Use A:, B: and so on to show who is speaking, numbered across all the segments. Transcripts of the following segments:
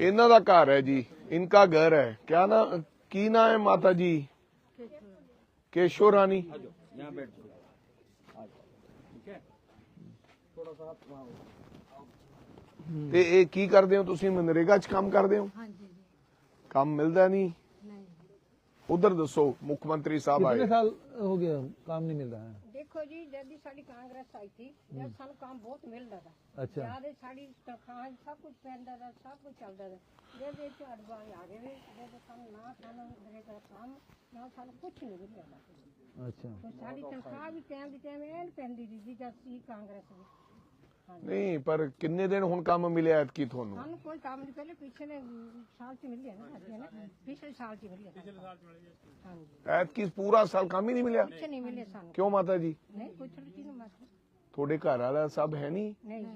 A: ਇਹਨਾਂ ਦਾ ਘਰ ਹੈ ਜੀ ਇਨਕਾ ਘਰ ਹੈ। ਕਿਆ ਨਾ ਕੀ ਨਾਮ ਹੈ ਮਾਤਾ ਜੀ?
B: ਕੇਸ਼ੋ
A: ਤੇ ਇਹ ਕੀ ਕਰਦੇ ਹੋ ਤੁਸੀਂ? ਮਨਰੇਗਾ 'ਚ ਕੰਮ ਕਰਦੇ ਹੋ?
C: ਹਾਂਜੀ।
A: ਕੰਮ ਮਿਲਦਾ ਨਹੀਂ? ਉਧਰ ਦੱਸੋ ਮੁੱਖ ਮੰਤਰੀ ਸਾਹਿਬ ਆਏ।
D: ਕਿੰਨੇ ਸਾਲ ਹੋ ਗਏ ਕੰਮ ਨਹੀਂ ਮਿਲਦਾ ਹੈ?
C: ਦੇਖੋ ਜੀ ਜਦ ਸਾਡੀ ਕਾਂਗਰਸ ਆਈ ਸੀ ਜਦ ਸਾਨੂੰ ਕੰਮ ਬਹੁਤ ਮਿਲਦਾ ਦਾ
D: ਅੱਛਾ।
C: ਜ਼ਿਆਦਾ ਸਾਡੀ ਤਨਖਾਹ ਸਭ ਕੁਝ ਪੈਂਦਾ ਦਾ ਸਭ ਕੁਝ ਚੱਲਦਾ ਦਾ ਜਦ ਇਹ ਝਾੜ ਬਾਈ ਆ ਗਏ ਵੇ ਜਦ ਸਾਨੂੰ ਨਾ ਸਾਨੂੰ ਮੇਰੇ ਦਾ ਕੰਮ ਨਾ ਸਾਨੂੰ ਕੁਝ ਨਹੀਂ
D: ਮਿਲਦਾ
C: ਅੱਛਾ। ਸਾਡੀ ਤਨਖਾਹ ਵੀ ਟਾਈਮ ਦੀ ਟਾਈਮ ਐਨ ਪੈਂਦੀ ਸੀ ਜਦ ਸੀ ਕਾਂਗਰਸ ਦੀ।
A: ਨਹੀਂ ਪਰ ਕਿੰਨੇ ਦਿਨ ਹੁਣ ਕੰਮ ਮਿਲਿਆ ਐਤਕੀ ਤੁਹਾਨੂੰ?
C: ਸਾਨੂੰ ਕੋਈ ਕੰਮ ਨਹੀਂ ਪਹਿਲੇ ਪਿਛਲੇ ਸਾਲ ਚ ਮਿਲ ਨਾ ਸਾਡੀ ਨਾ? ਪਿਛਲੇ ਸਾਲ ਚ ਮਿਲ ਪਿਛਲੇ ਸਾਲ ਚ ਮਿਲ ਗਿਆ ਹਾਂਜੀ।
A: ਐਤਕੀ ਪੂਰਾ ਸਾਲ ਕੰਮ ਹੀ ਨਹੀਂ ਮਿਲਿਆ?
C: ਕੁਛ ਨਹੀਂ ਮਿਲੇ ਸਾਨੂੰ।
A: ਕਿਉਂ ਮਾਤਾ ਜੀ?
C: ਨਹੀਂ ਕੁਛ ਨਹੀਂ ਚੀਜ਼ ਮਾਤਾ।
A: ਤੁਹਾਡੇ ਘਰ ਵਾਲਾ ਸਭ ਹੈ ਨਹੀਂ?
C: ਨਹੀਂ ਜੀ,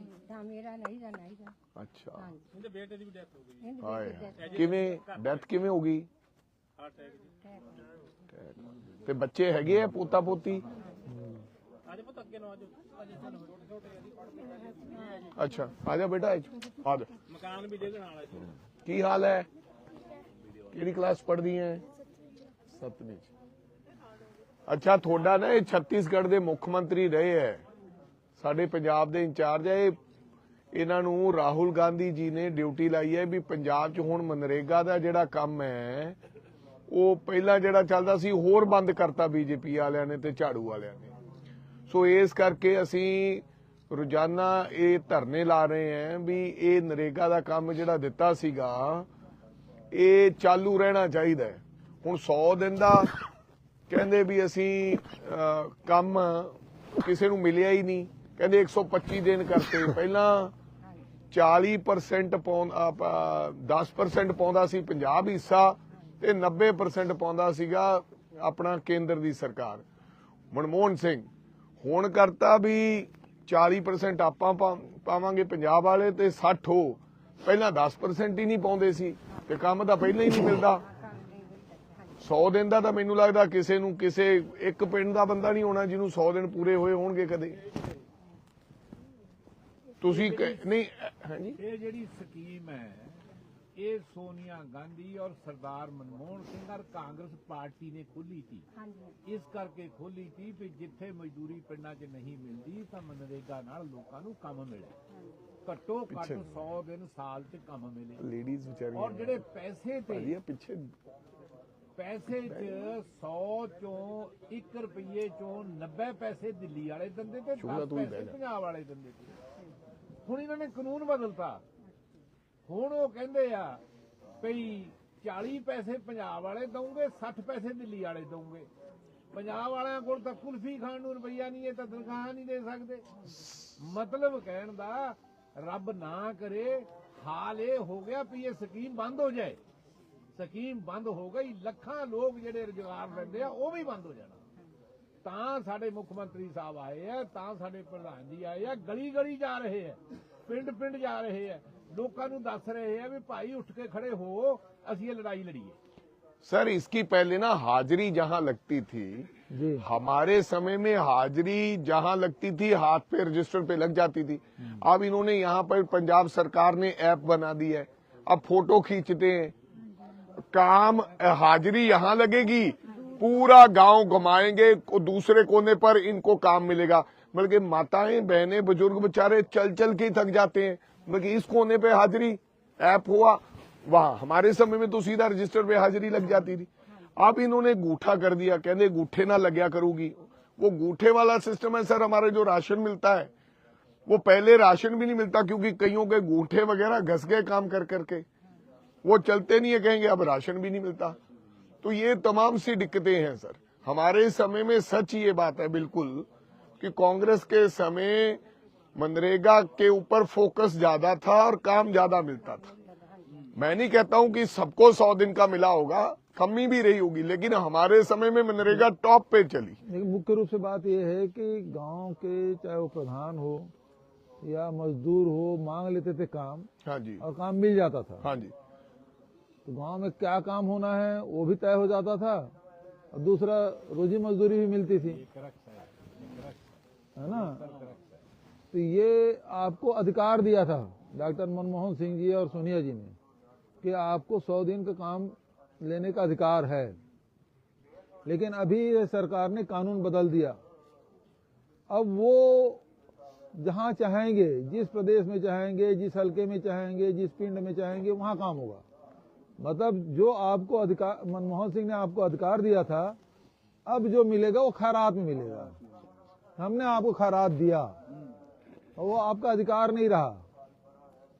C: ਮੇਰਾ ਨਹੀਂ ਦਾ ਨਹੀਂ ਦਾ
A: ਅੱਛਾ।
C: ਹਾਂਜੀ।
B: ਇਹਦੇ ਬੇਟੇ ਦੀ ਵੀ ਡੈਥ ਹੋ ਗਈ
C: ਇਹਦੀ
A: ਹਾਏ ਕਿਵੇਂ? ਡੈਥ ਕਿਵੇਂ ਹੋ ਗਈ?
B: ਹਾਰਟ ਅਟੈਕ
A: ਤੇ ਬੱਚੇ ਹੈਗੇ ਆ ਪੋਤਾ ਪੋਤੀ
B: ਅੱਜ ਪੁੱਤ ਅੱਗੇ ਨੂੰ
A: ਅੱਛਾ ਆ ਜਾ ਬੇਟਾ ਆ ਜਾ
B: ਮਕਾਨ ਵੀ ਡੇਗਣ ਵਾਲਾ ਜੀ।
A: ਕੀ ਹਾਲ ਹੈ? ਕਿਹੜੀ ਕਲਾਸ ਪੜ੍ਹਦੀ ਹੈ? 7ਵੀਂ ਅੱਛਾ ਤੁਹਾਡਾ ਨਾ ਇਹ ਛੱਤੀਸਗੜ੍ਹ ਦੇ ਮੁੱਖ ਮੰਤਰੀ ਰਹੇ ਹੈ। ਸਾਡੇ ਪੰਜਾਬ ਦੇ ਇੰਚਾਰਜ ਹੈ। ਇਹਨਾਂ ਨੂੰ ਰਾਹੁਲ ਗਾਂਧੀ ਜੀ ਨੇ ਡਿਊਟੀ ਲਾਈ ਹੈ ਵੀ ਪੰਜਾਬ 'ਚ ਹੁਣ ਮਨਰੇਗਾ ਦਾ ਜਿਹੜਾ ਕੰਮ ਹੈ ਉਹ ਪਹਿਲਾਂ ਜਿਹੜਾ ਚੱਲਦਾ ਸੀ ਹੋਰ ਬੰਦ ਕਰਤਾ ਬੀਜੇਪੀ ਵਾਲਿਆਂ ਨੇ ਤੇ ਝਾੜੂ ਵਾਲਿਆਂ ਨੇ। ਸੋ ਇਸ ਕਰਕੇ ਅਸੀਂ ਰੋਜ਼ਾਨਾ ਇਹ ਧਰਨੇ ਲਾ ਰਹੇ ਹਾਂ ਵੀ ਇਹ ਨਰੇਗਾ ਦਾ ਕੰਮ ਜਿਹੜਾ ਦਿੱਤਾ ਸੀਗਾ, ਇਹ ਚਾਲੂ ਰਹਿਣਾ ਚਾਹੀਦਾ ਹੈ। ਹੁਣ 100 ਦਿਨ ਦਾ ਕਹਿੰਦੇ ਵੀ ਅਸੀਂ ਕੰਮ ਕਿਸੇ ਨੂੰ ਮਿਲਿਆ ਹੀ ਨਹੀਂ। ਕਹਿੰਦੇ 125 ਦਿਨ ਕਰਤੇ। ਪਹਿਲਾਂ 40% ਪਾਉਂਦਾ 10% ਪਾਉਂਦਾ ਸੀ ਪੰਜਾਬ ਹਿੱਸਾ ਤੇ 90% ਪਾਉਂਦਾ ਸੀਗਾ ਆਪਣਾ ਕੇਂਦਰ ਦੀ ਸਰਕਾਰ। ਮਨਮੋਹਨ ਸਿੰਘ ਹੁਣ ਕਰਤਾ ਵੀ 40% ਆਪਾਂ ਪਾਵਾਂਗੇ ਪੰਜਾਬ ਵਾਲੇ ਤੇ 60 ਹੋ। ਪਹਿਲਾਂ 10% ਹੀ ਨਹੀਂ ਪਾਉਂਦੇ ਸੀ ਤੇ ਕੰਮ ਤਾਂ ਪਹਿਲਾਂ ਹੀ ਨਹੀਂ ਮਿਲਦਾ। 100 ਦਿਨ ਦਾ ਤਾਂ ਮੈਨੂੰ ਲੱਗਦਾ ਕਿਸੇ ਨੂੰ, ਕਿਸੇ ਇੱਕ ਪਿੰਡ ਦਾ ਬੰਦਾ ਨਹੀਂ ਹੋਣਾ ਜਿਹਨੂੰ 100 ਦਿਨ ਪੂਰੇ ਹੋਏ ਹੋਣਗੇ ਕਦੇ। ਤੁਸੀਂ ਨਹੀਂ ਹਾਂਜੀ?
E: ਇਹ ਜਿਹੜੀ ਸਕੀਮ ਹੈ ਇਹ ਸੋਨੀਆ ਗਾਂਧੀ ਔਰ ਸਰਦਾਰ ਮਨਮੋਹਨ ਸਿੰਘ ਔਰ ਕਾਂਗਰਸ ਪਾਰਟੀ ਨੇ ਖੋਲੀ ਸੀ
C: ਹਾਂਜੀ।
E: ਇਸ ਕਰਕੇ ਖੋਲੀ ਸੀ ਵੀ ਜਿੱਥੇ ਮਜ਼ਦੂਰੀ ਪਿੰਡਾਂ 'ਚ ਨਹੀਂ ਮਿਲਦੀ ਤਾਂ ਮਨਰੇਗਾ ਨਾਲ ਲੋਕਾਂ ਨੂੰ ਕੰਮ ਮਿਲੇ। ਘੱਟੋ ਘੱਟ 100 ਦਿਨ ਸਾਲ 'ਚ ਕੰਮ ਮਿਲੇ।
A: ਲੇਡੀਜ਼ ਵਿਚਾਰੀਆਂ
E: ਔਰ ਜਿਹੜੇ ਪੈਸੇ ਤੇ
A: ਇਹ ਪਿੱਛੇ
E: ਪੈਸੇ 'ਚ 100 ਚੋਂ 1 ਰੁਪਏ ਚੋਂ 90 ਪੈਸੇ ਦਿੱਲੀ ਵਾਲੇ ਦਿੰਦੇ ਤੇ
A: ਸ਼ੁਕਲਾ
E: 10
A: ਤੂੰ ਹੀ
E: ਪੈਸੇ
A: ਬਹਿ ਜਾ।
E: ਪੰਜਾਬ ਵਾਲੇ ਦਿੰਦੇ ਹੁਣ ਇਹਨਾਂ ਨੇ ਕਾਨੂੰਨ ਬਦਲਤਾ। ਹੁਣ ਉਹ ਕਹਿੰਦੇ ਆ ਭਈ 40 ਪੈਸੇ ਪੰਜਾਬ ਵਾਲੇ ਦਊਂਗੇ 60 ਪੈਸੇ ਦਿੱਲੀ ਵਾਲੇ ਦਊਂਗੇ। ਪੰਜਾਬ ਵਾਲਿਆਂ ਕੋਲ ਤਾਂ ਕੁਲਫੀ ਖਾਣ ਨੂੰ ਰੁਪਈਆ ਨਹੀਂ ਹੈ, ਤਾਂ ਤਨਖਾਹ ਨਹੀਂ ਦੇ ਸਕਦੇ। ਮਤਲਬ ਕਹਿਣ ਦਾ ਰੱਬ ਨਾ ਕਰੇ, ਹਾਲ ਇਹ ਹੋ ਗਿਆ ਵੀ ਇਹ ਸਕੀਮ ਬੰਦ ਹੋ ਜਾਏ। ਸਕੀਮ ਬੰਦ ਹੋ ਗਈ, ਲੱਖਾਂ ਲੋਕ ਜਿਹੜੇ ਰੁਜ਼ਗਾਰ ਲੈਂਦੇ ਆ, ਉਹ ਵੀ ਬੰਦ ਹੋ ਜਾਣਾ। ਤਾਂ ਸਾਡੇ ਮੁੱਖ ਮੰਤਰੀ ਸਾਹਿਬ ਆਏ ਆ, ਤਾਂ ਸਾਡੇ ਪ੍ਰਧਾਨ ਜੀ ਆਏ ਆ ਗਲੀ ਗਲੀ ਜਾ ਰਹੇ ਆ ਪਿੰਡ ਪਿੰਡ ਜਾ ਰਹੇ ਆ। ਲੋਕਾਂ ਨੂੰ ਦੱਸ ਰਹੇ ਆ ਵੀ ਭਾਈ ਉੱਠ ਕੇ ਖੜੇ ਹੋ ਅਸੀਂ ਇਹ ਲੜਾਈ ਲੜੀਏ
A: सर इसकी पहले ना हाजिरी जहां लगती थी
D: जी
A: हमारे समय में हाजिरी जहां लगती थी हाथ पे रजिस्टर पे लग जाती थी अब इन्होंने यहाँ पर पंजाब सरकार ने ऐप बना दी है अब फोटो खींचते हैं काम हाजिरी यहाँ लगेगी पूरा गांव घुमाएंगे को- दूसरे कोने पर इनको काम मिलेगा बल्कि माताएं बहनें बुजुर्ग बेचारे चल चल के ही थक जाते हैं बल्कि इस कोने पे हाजिरी, ऐप हुआ। वहाँ, हमारे समय में तो सीधा रजिस्टर पे हाजिरी लग जाती थी। अब इन्होंने गूठा कर दिया कहते गूठे ना लग्या करूगी। वो गूठे वाला सिस्टम है, सर, हमारे जो राशन मिलता है, वो पहले राशन भी नहीं मिलता क्योंकि कईयों के गूठे वगैरह घस गए काम कर करके। वो चलते नहीं है, कहेंगे, अब राशन भी नहीं मिलता। तो ये तमाम सी दिक्कतें हैं, सर। हमारे समय में सच ये बात है, बिल्कुल, कि कांग्रेस के समय मनरेगा के ऊपर फोकस ज़्यादा था और काम ज़्यादा मिलता था। मैं नहीं कहता हूँ कि सबको सौ दिन का मिला होगा कमी भी रही होगी लेकिन हमारे समय में मनरेगा टॉप पे चली।
D: लेकिन मुख्य रूप से बात यह है कि गाँव के चाहे वो प्रधान हो या मजदूर हो मांग लेते थे काम
A: हाँ जी।
D: और काम मिल जाता था।
A: हाँ जी।
D: तो गाँव में क्या काम होना है वो भी तय हो जाता था और दूसरा रोजी मजदूरी भी मिलती थी। है ना? तो ये आपको अधिकार दिया था, डॉक्टर मनमोहन सिंह जी और सोनिया जी ने, कि आपको सौ दिन का काम लेने का अधिकार है। लेकिन अभी ये सरकार ने कानून बदल दिया। अब वो जहाँ चाहेंगे, जिस प्रदेश में चाहेंगे, जिस हलके में चाहेंगे, जिस पिंड में चाहेंगे, वहाँ काम होगा। मतलब जो आपको अधिकार, मनमोहन सिंह ने आपको अधिकार दिया था, अब जो मिलेगा वो खैरात में मिलेगा। हमने आपको खैरात दिया। वो आपका अधिकार नहीं रहा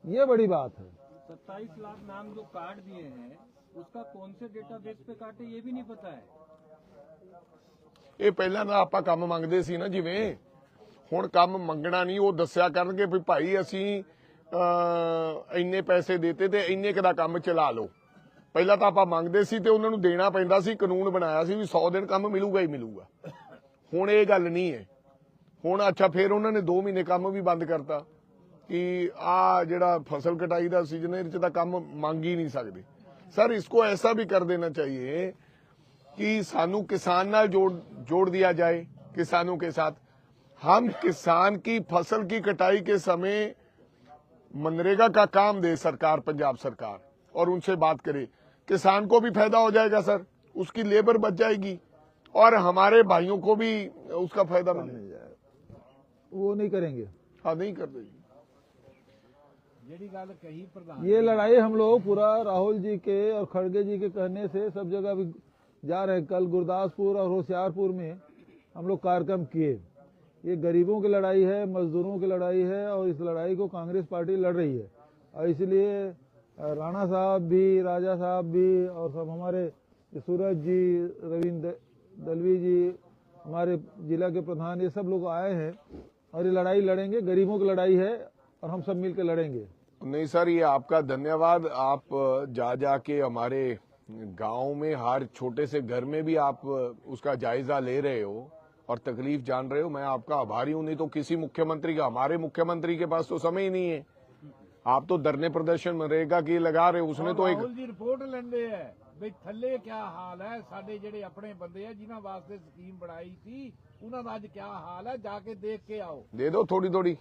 D: ये बड़ी बात है
B: सत्ताईस लाख नाम जो काट दिए हैं उसका कौन से डेटाबेस पे काटे ये भी नहीं पता है
A: ਇਹ ਪਹਿਲਾਂ ਤਾਂ ਆਪਾਂ ਕੰਮ ਮੰਗਦੇ ਸੀ ਨਾ ਜਿਵੇਂ ਹੁਣ ਕੰਮ ਮੰਗਣਾ ਨਹੀਂ ਉਹ ਦੱਸਿਆ ਕਰਨਗੇ ਵੀ ਭਾਈ ਅਸੀਂ ਅਹ, ਇੰਨੇ ਪੈਸੇ ਦਿੱਤੇ ਤੇ ਇੰਨੇ ਕੁ ਦਾ ਕੰਮ ਚਲਾ ਲਓ ਪਹਿਲਾਂ ਤਾਂ ਆਪਾਂ ਮੰਗਦੇ ਸੀ ਤੇ ਉਹਨਾਂ ਨੂੰ ਦੇਣਾ ਪੈਂਦਾ ਸੀ ਕਾਨੂੰਨ ਬਣਾਇਆ ਸੀ ਵੀ 100 ਦਿਨ ਕੰਮ ਮਿਲੂਗਾ ਹੀ ਮਿਲੂਗਾ ਹੁਣ ਇਹ ਗੱਲ ਨਹੀਂ ਹੈ ਹੁਣ ਅੱਛਾ ਫਿਰ ਉਹਨਾਂ ਨੇ 2 ਮਹੀਨੇ ਕੰਮ ਵੀ ਬੰਦ ਕਰਤਾ ਕਿ ਆ ਜਿਹੜਾ ਫਸਲ ਕਟਾਈ ਦਾ ਸੀਜ਼ਨ ਹੈ ਇਹ ਚ ਤਾਂ ਕੰਮ ਮੰਗ ਹੀ ਨਹੀਂ ਸਕਦੇ ਸਰ ਇਸਕੋ ਐਸਾ ਵੀ ਕਰ ਦੇਣਾ ਚਾਹੀਏ कि सानू किसान नाल जोड़ जोड़ दिया जाए किसानों के साथ हम किसान की फसल की कटाई के समय मनरेगा का काम दे सरकार पंजाब सरकार और उनसे बात करे किसान को भी फायदा हो जाएगा सर उसकी लेबर बच जाएगी और हमारे भाइयों को भी उसका फायदा मिलेगा
D: मिल जाएगा वो नहीं करेंगे।
A: हाँ नहीं कर देंगे।
D: ये लड़ाई हम लोग पूरा राहुल जी के और खड़गे जी के कहने से सब जगह अभी जा रहे हैं। कल गुरदासपुर और होशियारपुर में हम लोग कार्यक्रम किए। ये गरीबों की लड़ाई है मजदूरों की लड़ाई है और इस लड़ाई को कांग्रेस पार्टी लड़ रही है। और इसलिए राणा साहब भी राजा साहब भी और सब हमारे सूरज जी रविंद्र दलवी जी हमारे जिला के प्रधान ये सब लोग आए हैं। और ये लड़ाई लड़ेंगे गरीबों की लड़ाई है और हम सब मिलकर लड़ेंगे।
A: नहीं सर ये आपका धन्यवाद। आप जा जाके हमारे गाँव में हर छोटे से घर में भी आप उसका जायजा ले रहे हो और तकलीफ़ जान रहे हो। मैं आपका आभारी हूँ नहीं तो किसी मुख्यमंत्री का हमारे मुख्यमंत्री के पास तो समय ही नहीं है। आप तो धरने प्रदर्शन मनरेगा की लगा रहे उसने तो एक
E: रिपोर्ट लेंगे ਵੀ ਥੱਲੇ ਕੀ ਹਾਲ ਹੈ? ਸਾਡੇ ਜਿਹੜੇ ਆਪਣੇ ਬੰਦੇ ਆ ਜਿਨ੍ਹਾਂ ਵਾਸਤੇ ਸਕੀਮ ਬਣਾਈ ਸੀ ਉਹਨਾਂ ਦਾ ਅੱਜ ਕੀ ਹਾਲ ਹੈ? ਜਾ ਕੇ ਦੇਖ ਕੇ ਆਓ।
A: ਦੇ ਦਿਓ ਥੋੜੀ ਥੋੜੀ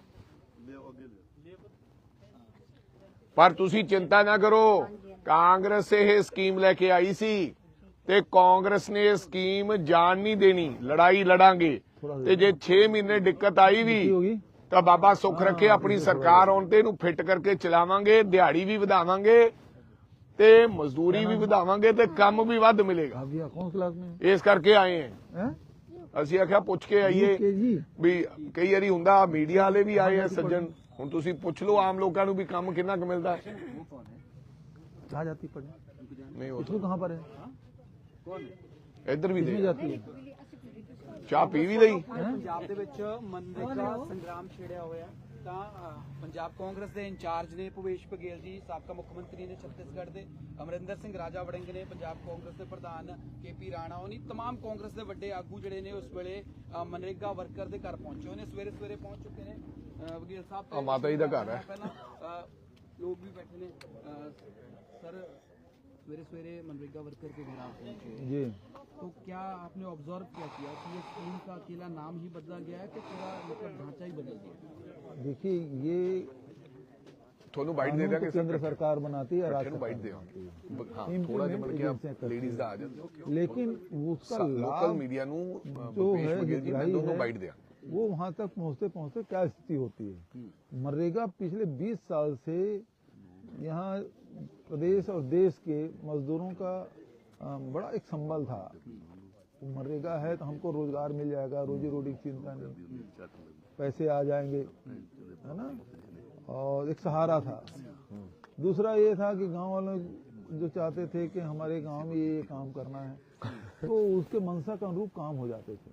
A: ਪਰ ਤੁਸੀਂ ਚਿੰਤਾ ਨਾ ਕਰੋ ਕਾਂਗਰਸ ਇਹ ਸਕੀਮ ਲੈ ਕੇ ਆਈ ਸੀ ਤੇ ਕਾਂਗਰਸ ਨੇ ਇਹ ਸਕੀਮ ਜਾਣ ਨਹੀਂ ਦੇਣੀ ਲੜਾਈ ਲੜਾਂਗੇ। ਤੇ ਜੇ 6 ਮਹੀਨੇ ਦਿੱਕਤ ਆਈ ਵੀ ਤਾਂ ਬਾਬਾ ਸੁੱਖ ਰੱਖੇ ਆਪਣੀ ਸਰਕਾਰ ਆਉਣ ਤੇ ਇਹਨੂੰ ਫਿੱਟ ਕਰਕੇ ਚਲਾਵਾਂਗੇ ਦਿਹਾੜੀ ਵੀ ਵਧਾਵਾਂਗੇ। ਤੇ ਮਜ਼ਦੂਰੀ ਵੀ ਵਧਾਵਾਂਗੇ ਤੇ ਕੰਮ ਵੀ ਵੱਧ ਮਿਲੇਗਾ।
D: ਆ ਗਿਆ ਕੌਣ ਕਲਾਸ ਮੇ
A: ਇਸ ਕਰਕੇ ਆਏ ਹੈ। ਅਸੀਂ ਆਖਿਆ ਪੁੱਛ ਕੇ ਆਈਏ ਵੀ ਕਈ ਵਾਰੀ ਹੁੰਦਾ ਮੀਡੀਆ ਵਾਲੇ ਵੀ ਆਏ ਆ ਸੱਜਣ। ਹੁਣ ਤੁਸੀਂ ਪੁੱਛ ਲਓ ਆਮ ਲੋਕਾਂ ਨੂੰ ਵੀ ਕੰਮ ਕਿੰਨਾ ਕੁ ਮਿਲਦਾ। ਹੈ
D: ਕਹਾਂ ਜਾਂਦੀ ਪੜ੍ਹਨੇ
A: ਨਹੀਂ ਉਹ
D: ਤੋਂ ਕਹਾਂ ਪਰ?
A: ਇੱਧਰ ਵੀ ਦੇ। ਚਾਹ ਪੀ ਵੀ ਲਈ।
B: ਪੰਜਾਬ ਦੇ ਵਿੱਚ ਮਨਰੇਗਾ ਸੰਗਰਾਮ ਛੇੜਿਆ ਹੋਇਆ। ਤਾਂ ਅ, ਪੰਜਾਬ ਕਾਂਗਰਸ ਦੇ ਇੰਚਾਰਜ ਨੇ ਭੁਪੇਸ਼ ਬਘੇਲ ਜੀ ਸਾਬਕਾ ਮੁੱਖ ਮੰਤਰੀ ਨੇ ਛੱਤੀਸਗੜ੍ਹ ਦੇ ਅਮਰਿੰਦਰ ਸਿੰਘ ਰਾਜਾ ਵੜਿੰਗ ਨੇ ਪੰਜਾਬ ਕਾਂਗਰਸ ਦੇ ਪ੍ਰਧਾਨ ਕੇਪੀ ਰਾਣਾ ਹੋਣੀ तमाम ਕਾਂਗਰਸ ਦੇ ਵੱਡੇ ਆਗੂ ਜਿਹੜੇ ਨੇ ਉਸ ਵੇਲੇ ਅ, ਮਨਰੇਗਾ ਵਰਕਰ ਦੇ ਘਰ ਪਹੁੰਚੇ ਹੋਏ ਨੇ ਸਵੇਰੇ ਸਵੇਰੇ ਪਹੁੰਚ ਚੁੱਕੇ ਨੇ ਅ, ਵਕੀਲ ਸਾਹਿਬ
A: ਆ ਮਾਤਾ ਜੀ ਦਾ ਘਰ ਹੈ।
B: ਪਹਿਲਾਂ ਅ, ਲੋਕ ਵੀ ਬੈਠੇ ਨੇ ਅ, ਸਰ सवेरे सवेरे मनरेगा वर्कर के घर आप पहुंचे
D: जी
B: तो क्या आपने ऑब्जर्व क्या किया कि ये स्कीम का अकेला नाम ही बदला गया है कि पूरा मतलब ढांचा ही बदल गया
D: देखिए ये
A: ਤੁਹਾਨੂੰ ਬਾਈਟ ਦੇ
D: कानून तो
A: ਦਾਂਗੇ
D: केंद्र सरकार बनाती है
A: ਇਕੱਠੇ
D: राज्य
A: ਨੂੰ ਬਾਈਟ
D: सरकार
A: ਦਿਓ
D: बनाती है।
A: ਹਾਂ
D: Implement
A: ਥੋੜਾ ਜਿਹਾ ਮਿਲ ਕੇ
D: agencies करती
A: ਲੇਡੀਜ਼
D: हैं।
A: ਦਾ ਆ ਜਾਂਦੇ
D: लेकिन उसका
A: ਲੋਕਲ
D: लाभ
A: ਮੀਡੀਆ ਨੂੰ ਅ,
D: जो
A: ਭੁਪੇਸ਼
D: है
A: ਬਘੇਲ ਜੀ ਮੈਂ
D: हितग्राही
A: ਦੋਨੋं
D: है,
A: ਬਾਈਟ ਦਿਆਂ
D: वो वहां तक पहुंचते पहुंचते क्या स्थिति होती है मनरेगा पिछले 20 साल से यहाँ प्रदेश और देश के मजदूरों का बड़ा एक संबल था। मनरेगा है तो हमको रोज़गार मिल जाएगा रोजी रोटी की चिंता नहीं। पैसे आ जाएँगे, है ना? और एक सहारा था। दूसरा ये था कि गाँव वालों जो चाहते थे कि हमारे गाँव में ये काम करना है तो उसके मंशा के अनुरूप काम हो जाते थे।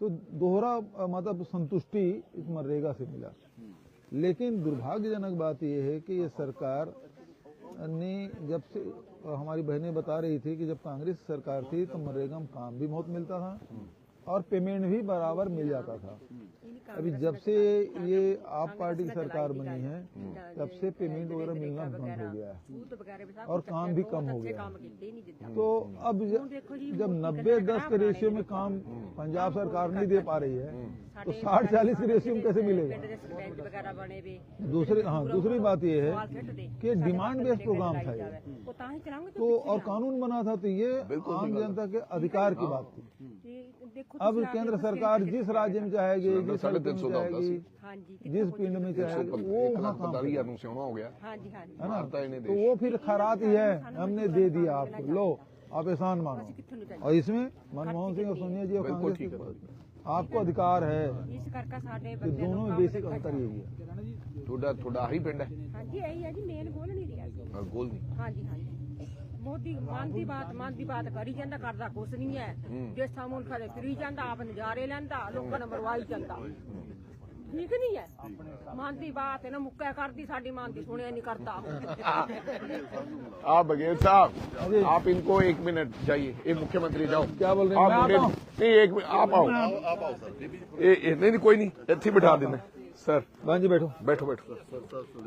D: तो दोहरा मतलब संतुष्टि इस मनरेगा से मिला। लेकिन दुर्भाग्यजनक बात यह है कि ये सरकार ने जब से अ, हमारी बहनें बता रही थी कि जब कांग्रेस सरकार थी तो मनरेगा में काम भी बहुत मिलता था और पेमेंट भी बराबर मिल जाता था अभी जब से ये आप पार्टी की सरकार बनी है तब से पेमेंट वगैरह मिलना बंद हो गया है। और काम भी कम हो गया तो अब जब नब्बे दस के रेशियो में काम पंजाब सरकार नहीं दे पा रही है तो साठ चालीस के रेशियो में कैसे मिलेगा? दूसरी हाँ दूसरी बात ये है कि डिमांड बेस्ड प्रोग्राम था ये।
F: तो,
D: तो और कानून बना था तो ये आम जनता के अधिकार की बात थी। अब केंद्र सरकार जिस राज्य में चाहेगी जिस
A: साढ़े
D: हल्के
A: तीन
D: में
A: सौ का होता
D: चाहेगी
F: ਹਾਂਜੀ
D: जिस पिंड में चाहेगी वो वहाँ काम
A: पता
D: करेगी।
A: नहीं सियाणा हो गया
F: ਹਾਂਜੀ ਹਾਂਜੀ
D: है ना
A: मारता इन्हें
D: तो वो फिर खरात ही है हमने दे दिया आपको लो आप एहसान मानो
F: ਕਿੱਥੋਂ ਨਹੀਂ
D: और इसमें मनमोहन सिंह और सोनिया जी और
A: बिल्कुल
D: कांग्रेस
A: ठीक
D: के- आपको अधिकार है
F: ਇਸ ਕਰਕੇ ਸਾਡੇ
D: कि
F: ਬੰਦੇ
D: दोनों में बेसिक अंतर यही है
A: ਤੁਹਾਡਾ ਤੁਹਾਡਾ ਆਹੀ ਪਿੰਡ ਹੈ
F: ਹਾਂਜੀ ਇਹੀ ਹੈ ਜੀ ਮੇਨ ਬੋਲ ਨਹੀਂ ਰਿਹਾ ਸੀ।
A: ਹਾਂ, ਗੋਲ ਨਹੀਂ
F: ਹਾਂਜੀ ਹਾਂਜੀ ਮੋਦੀ ਮਨ ਦੀ ਬਾਤ ਮਨ ਦੀ ਬਾਤ ਕਰੀ ਜਾਂਦਾ ਕਰਦਾ ਕੁਛ ਨਹੀਂ ਹੈ ਜਿਸ ਥਾਂ ਮੁਲਕ ਦੇ ਫਿਰੀ ਜਾਂਦਾ ਆਪ ਨਜ਼ਾਰੇ ਲੈਂਦਾ ਲੋਕਾਂ ਨੂੰ ਮਰਵਾਈ ਜਾਂਦਾ ਠੀਕ ਨਹੀਂ ਹੈ ਮਨ ਦੀ ਬਾਤ ਇਹਨਾਂ ਮੁੱਕਿਆ ਕਰਦੀ ਸਾਡੀ ਮਨ ਦੀ ਸੁਣਿਆ ਨਹੀਂ ਕਰਦਾ
A: आप बघेल साहब आप इनको एक मिनट जाइए ये मुख्यमंत्री जाओ
D: क्या बोल रहे हैं?
A: आप
D: मैं
A: मुझे-
D: आता हूं?
A: नहीं एक मिनट आप आओ ये ये- नहीं नहीं कोई नहीं ਇੱਥੇ ही बिठा देना सर
D: बहन जी बैठो
A: बैठो बैठो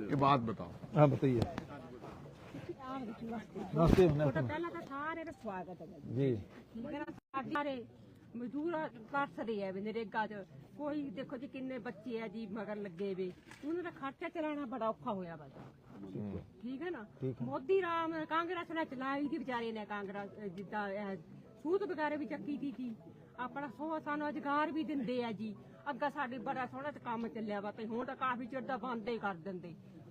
A: ये बात बताओ
D: हाँ बताइए ਨਮਸਤੇ ਤੁਹਾਡਾ
F: ਪਹਿਲਾਂ ਤਾਂ ਸਾਰੇ ਦਾ ਸਵਾਗਤ ਹੈ ਜੀ। ਮੇਰਾ ਸਾਰੇ ਮਜ਼ਦੂਰ ਕੱਟ ਆ ਵੀ ਨਰੇਗਾ 'ਚ। ਕੋਈ ਦੇਖੋ ਜੀ ਕਿੰਨੇ ਬੱਚੇ ਆ ਜੀ ਮਗਰ ਲੱਗੇ ਵੇ। ਉਹਨਾਂ ਦਾ ਖਰਚਾ ਚਲਾਉਣਾ ਬੜਾ ਔਖਾ ਹੋਇਆ ਬਸ ਠੀਕ ਹੈ ਨਾ? ਮੋਦੀ ਰਾਮ ਕਾਂਗਰਸ ਨੇ ਚਲਾਈ ਦੀ ਵਿਚਾਰੇ ਨੇ ਕਾਂਗਰਸ ਜਿੱਦਾਂ ਸੂਤ ਵਗਾਰੇ ਵੀ ਚੱਕੀ ਦੀ ਜੀ। ਆਪਣਾ ਸੋ ਸਾਨੂੰ ਅਧਿਕਾਰ ਵੀ ਦਿੰਦੇ ਆ ਜੀ। ਅੱਗਾ ਸਾਡੇ ਬੜਾ ਸੋਹਣਾ ਕੰਮ ਚੱਲਿਆ ਵਾ ਤੇ ਹੁਣ ਤਾਂ ਕਾਫੀ ਚਿਰ ਦਾ ਬੰਦ ਹੀ ਕਰ ਦਿੰਦੇ।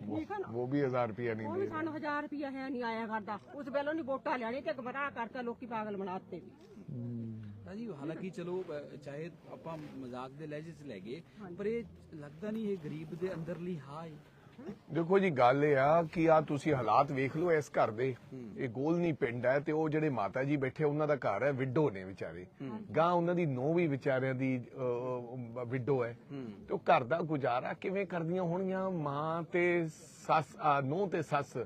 A: ਉਹ ਵੀ 1000 ਰੁਪਿਆ ਨਹੀਂ
F: ਉਹ ਵੀ
A: ਦੇ
F: ਸਾਨੂੰ 1000 ਰੁਪਿਆ ਹੈ ਨਹੀਂ ਆਇਆ ਕਰਦਾ। ਉਸ ਵੇਲੇ ਨਹੀਂ ਵੋਟਾਂ ਲੈਣੀ ਤੇ ਗਮਰਾਹ ਕਰਤਾ ਲੋਕੀ ਪਾਗਲ ਬਣਾਤੇ
B: ਵੀ ਜੀ ਹਾਲਾਂਕਿ ਚਲੋ ਚਾਹੇ ਆਪਾਂ ਮਜ਼ਾਕ ਦੇ ਲਹਿਜੇ ਚ ਲੈ ਗਏ ਪਰ ਇਹ ਲੱਗਦਾ ਨਹੀਂ ਇਹ ਗਰੀਬ ਦੇ ਅੰਦਰਲੀ ਹਾਂ ਹੈ
A: ਦੇਖੋ ਜੀ ਗੱਲ ਇਹ ਆ ਕਿ ਆ ਤੁਸੀਂ ਹਾਲਾਤ ਵੇਖ ਲਓ ਇਸ ਘਰ ਦੇ। ਇਹ ਗੋਲ ਨਹੀਂ ਪਿੰਡ ਹੈ ਤੇ ਉਹ ਜਿਹੜੇ ਮਾਤਾ ਜੀ ਬੈਠੇ ਉਹਨਾਂ ਦਾ ਘਰ ਹੈ ਵਿਡੋ ਨੇ ਵਿਚਾਰੇ। ਗਾਂ ਉਹਨਾਂ ਦੀ ਨੋ ਵੀ ਵਿਚਾਰਿਆਂ ਦੀ ਵਿਡੋ ਹੈ। ਤੇ ਉਹ ਘਰ ਦਾ ਗੁਜ਼ਾਰਾ ਕਿਵੇਂ ਕਰਦੀਆਂ ਹੋਣਗੀਆਂ? ਮਾਂ ਤੇ ਸੱਸ ਨੋ ਤੇ ਸੱਸ।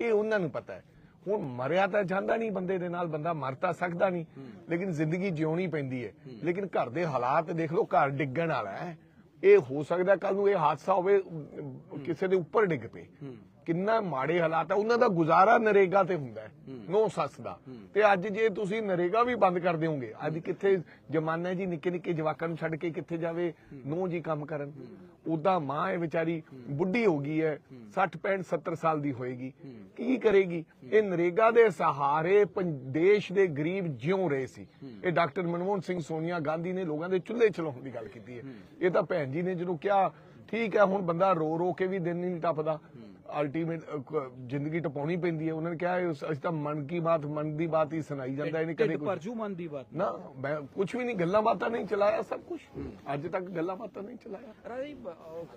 A: ਇਹ ਉਹਨਾਂ ਨੂੰ ਪਤਾ ਹੈ। ਹੁਣ ਮਰਿਆ ਤਾਂ ਜਾਂਦਾ ਨਹੀਂ ਬੰਦੇ ਦੇ ਨਾਲ ਬੰਦਾ ਮਰ ਤਾਂ ਸਕਦਾ ਨਹੀਂ। ਲੇਕਿਨ ਜ਼ਿੰਦਗੀ ਜਿਉਣੀ ਪੈਂਦੀ ਹੈ। ਲੇਕਿਨ ਘਰ ਦੇ ਹਾਲਾਤ ਦੇਖ ਲਓ ਘਰ ਡਿੱਗਣ ਵਾਲਾ ਹੈ। ਇਹ ਹੋ ਸਕਦਾ ਕੱਲ ਨੂੰ ਇਹ ਹਾਦਸਾ ਹੋਵੇ ਕਿਸੇ ਦੇ ਉੱਪਰ ਡਿੱਗ ਪਏ। ਕਿੰਨਾ ਮਾੜੇ ਹਾਲਾਤ ਆ ਉਹਨਾਂ ਦਾ ਗੁਜ਼ਾਰਾ ਨਰੇਗਾ ਤੇ ਹੁੰਦਾ ਹੈ ਨੋ ਸੱਸ ਦਾ। ਤੇ ਅੱਜ ਜੇ ਤੁਸੀਂ ਨਰੇਗਾ ਵੀ ਬੰਦ ਕਰ ਦਿਓਗੇ ਅੱਜ ਕਿੱਥੇ ਜਮਾਨਾ ਜੀ ਨਿੱਕੇ ਨਿੱਕੇ ਜਵਾਕਾਂ ਨੂੰ ਛੱਡ ਕੇ ਕਿੱਥੇ ਜਾਵੇ ਨੋ ਜੀ ਕੰਮ ਕਰਨ। ਉਦਾਂ ਮਾਂ ਇਹ ਵਿਚਾਰੀ ਬੁੱਢੀ ਹੋ ਗਈ ਹੈ 60 65 70 ਸਾਲ ਦੀ ਹੋਏਗੀ। ਕੀ ਕਰੇਗੀ? ਇਹ ਨਰੇਗਾ ਦੇ ਸਹਾਰੇ ਦੇਸ਼ ਦੇ ਗਰੀਬ ਜਿਉਂ ਰਹੇ ਸੀ। ਇਹ ਡਾਕਟਰ ਮਨਮੋਹਨ ਸਿੰਘ ਸੋਨੀਆ ਗਾਂਧੀ ਨੇ ਲੋਕਾਂ ਦੇ ਚੁੱਲ੍ਹੇ ਚਲਾਉਣ ਦੀ ਗੱਲ ਕੀਤੀ ਹੈ। ਇਹ ਤਾਂ ਭੈਣ ਜੀ ਨੇ ਜਦੋਂ ਕਿਹਾ ਠੀਕ ਹੈ ਹੁਣ ਬੰਦਾ ਰੋ ਰੋ ਕੇ ਵੀ ਦਿਨ ਨਹੀਂ ਟੱਪਦਾ। ਅਲਟੀਮੇਟ ਜ਼ਿੰਦਗੀ ਟਪਾਉਣੀ ਪੈਂਦੀ ਹੈ। ਉਹਨਾਂ ਨੇ ਕਿਹਾ ਅਸੀਂ ਤਾਂ ਮਨ ਕੀ ਬਾਤ ਮਨ ਦੀ ਬਾਤ ਹੀ ਸੁਣਾਈ ਜਾਂਦਾ ਇਹਨੇ ਕਦੇ ਕੁਝ
B: ਪਰਜੂ ਮਨ ਦੀ ਬਾਤ।
A: ਨਾ ਮੈਂ ਕੁਝ ਵੀ ਨਹੀਂ ਗੱਲਾਂ ਬਾਤਾਂ ਨਹੀਂ ਚਲਾਇਆ ਸਭ ਕੁਝ ਅੱਜ ਤੱਕ ਗੱਲਾਂ ਬਾਤਾਂ ਨਹੀਂ ਚਲਾਇਆ।
B: ਰਾਜੀ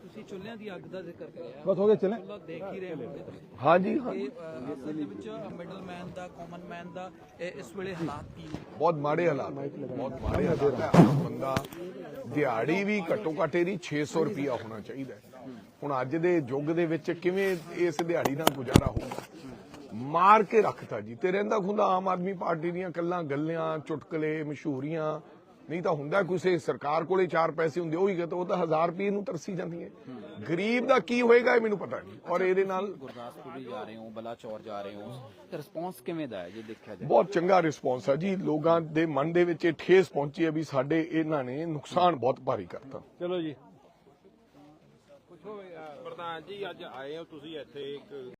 B: ਤੁਸੀਂ ਚੁੱਲ੍ਹਿਆਂ ਦੀ ਅੱਗ ਦਾ ਜ਼ਿਕਰ ਕਰਿਆ।
D: ਬਸ ਹੋ ਗਿਆ
B: ਚੁੱਲ੍ਹੇ? ਦੇਖ ਹੀ ਰਹੇ ਹੋਗੇ ਤੁਸੀਂ।
A: ਹਾਂਜੀ
B: ਹਾਂਜੀ ਅਸਲ ਵਿੱਚ ਮਿਡਲ ਮੈਨ ਦਾ ਕਾਮਨ ਮੈਨ ਦਾ ਇਸ ਵੇਲੇ ਹਾਲਾਤ ਕੀ ਨੇ?
A: ਬਹੁਤ ਮਾੜੇ ਹਾਲਾਤ ਬਹੁਤ ਮਾੜੇ ਹਾਲਾਤ ਬੰਦਾ ਦਿਹਾੜੀ ਵੀ ਘੱਟੋ ਘੱਟ ਇਹਦੀ 600 ਰੁਪਿਆ ਹੋਣਾ ਚਾਹੀਦਾ ਹੁਣ ਅੱਜ ਦੇ ਯੁੱਗ ਦੇ ਵਿੱਚ ਕਿਵੇਂ ਇਸ ਦਿਹਾੜੀ ਨਾਲ ਗੁਜ਼ਾਰਾ ਹੋਊਗਾ? ਮਾਰ ਕੇ ਰੱਖਤਾ ਜੀ। ਤੇ ਰਹਿੰਦਾ ਖੁੰਦਾ ਆਮ ਆਦਮੀ ਪਾਰਟੀ ਦੀਆਂ ਕੱਲਾਂ ਗੱਲਾਂ ਚੁਟਕਲੇ ਮਸ਼ਹੂਰੀਆਂ। ਨਹੀਂ ਤਾਂ ਹੁੰਦਾ ਕਿਸੇ ਸਰਕਾਰ ਕੋਲੇ 4 ਪੈਸੇ ਹੁੰਦੇ ਉਹ ਹੀ ਤਾਂ ਉਹ ਤਾਂ 1000 ਰੁਪਏ ਨੂੰ ਤਰਸੀ ਜਾਂਦੀ ਹੈ। ਗਰੀਬ ਦਾ ਕੀ ਹੋਏਗਾ ਇਹ ਮੈਨੂੰ ਪਤਾ ਨਹੀਂ। ਔਰ ਇਹਦੇ ਨਾਲ
B: ਗੁਰਦਾਸਪੁਰ ਵੀ ਜਾ ਰਹੇ ਹੋ ਬਲਾਚੌਰ ਜਾ ਰਹੇ ਹੋ। ਤੇ ਰਿਸਪੌਂਸ ਕਿਵੇਂ ਦਾ ਹੈ ਜੇ ਦੇਖਿਆ ਜਾਏ?
A: ਬਹੁਤ ਚੰਗਾ ਰਿਸਪੌਂਸ ਹੈ ਜੀ। ਲੋਕਾਂ ਦੇ ਮਨ ਦੇ ਵਿੱਚ ਇਹ ਠੇਸ ਪਹੁੰਚੀ ਹੈ ਵੀ ਸਾਡੇ ਇਹਨਾਂ ਨੇ ਨੁਕਸਾਨ ਬਹੁਤ ਭਾਰੀ ਕਰਤਾ।
E: ਚਲੋ ਜੀ।
G: ਪ੍ਰਧਾਨ ਜੀ ਅੱਜ ਆਏ ਹੋ ਤੁਸੀਂ ਇੱਥੇ ਇੱਕ